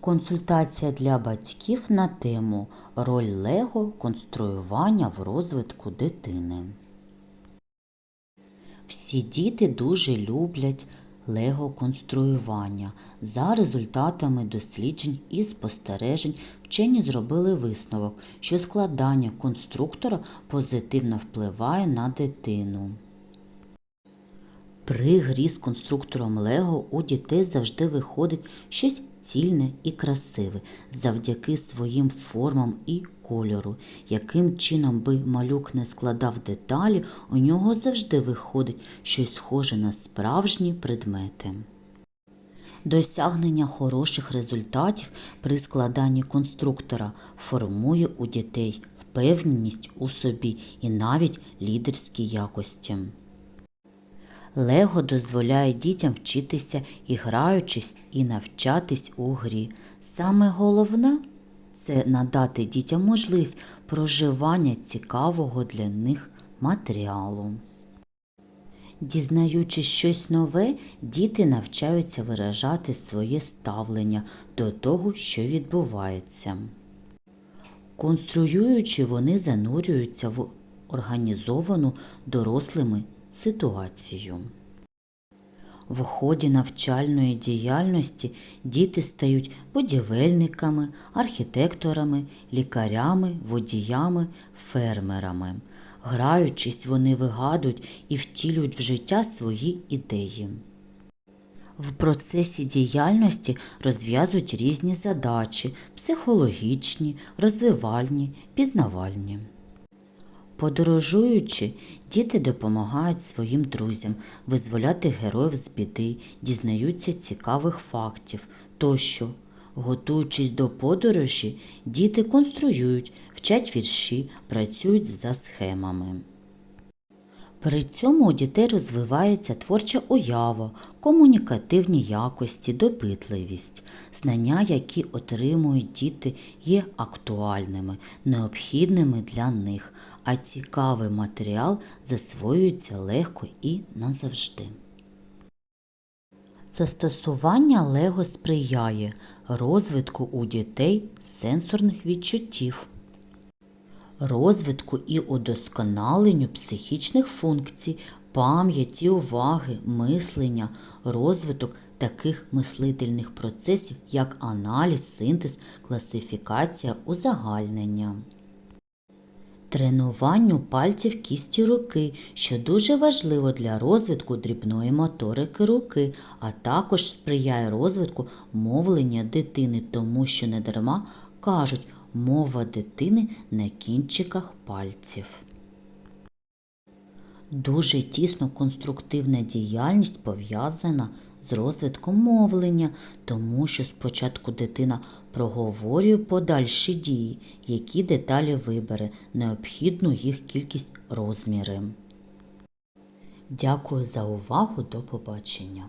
Консультація для батьків на тему Роль Лего конструювання в розвитку дитини. Всі діти дуже люблять лего конструювання. За результатами досліджень і спостережень вчені зробили висновок, що складання конструктора позитивно впливає на дитину. При грі з конструктором Лего у дітей завжди виходить щось цільне і красиве завдяки своїм формам і кольору. Яким чином би малюк не складав деталі, у нього завжди виходить щось схоже на справжні предмети. Досягнення хороших результатів при складанні конструктора формує у дітей впевненість у собі і навіть лідерські якості. Лего дозволяє дітям вчитися і граючись, і навчатись у грі. Саме головне це надати дітям можливість проживання цікавого для них матеріалу. Дізнаючись щось нове, діти навчаються виражати своє ставлення до того, що відбувається. Конструюючи, вони занурюються в організовану дорослими ситуацію. В ході навчальної діяльності діти стають будівельниками, архітекторами, лікарями, водіями, фермерами. Граючись, вони вигадують і втілюють в життя свої ідеї. В процесі діяльності розв'язують різні задачі психологічні, розвивальні, пізнавальні. Подорожуючи, діти допомагають своїм друзям визволяти героїв з біди, дізнаються цікавих фактів тощо. Готуючись до подорожі, діти конструюють, вчать вірші, працюють за схемами. При цьому у дітей розвивається творча уява, комунікативні якості, допитливість. Знання, які отримують діти, є актуальними, необхідними для них, а цікавий матеріал засвоюється легко і назавжди. Застосування Лего сприяє розвитку у дітей сенсорних відчуттів розвитку і удосконаленню психічних функцій, пам'яті, уваги, мислення, розвиток таких мислительних процесів, як аналіз, синтез, класифікація, узагальнення. Тренуванню пальців кісті руки, що дуже важливо для розвитку дрібної моторики руки, а також сприяє розвитку мовлення дитини, тому що недарма кажуть мова дитини на кінчиках пальців. Дуже тісно конструктивна діяльність пов'язана з розвитком мовлення, тому що спочатку дитина проговорює подальші дії, які деталі вибере, необхідну їх кількість розміри. Дякую за увагу, до побачення.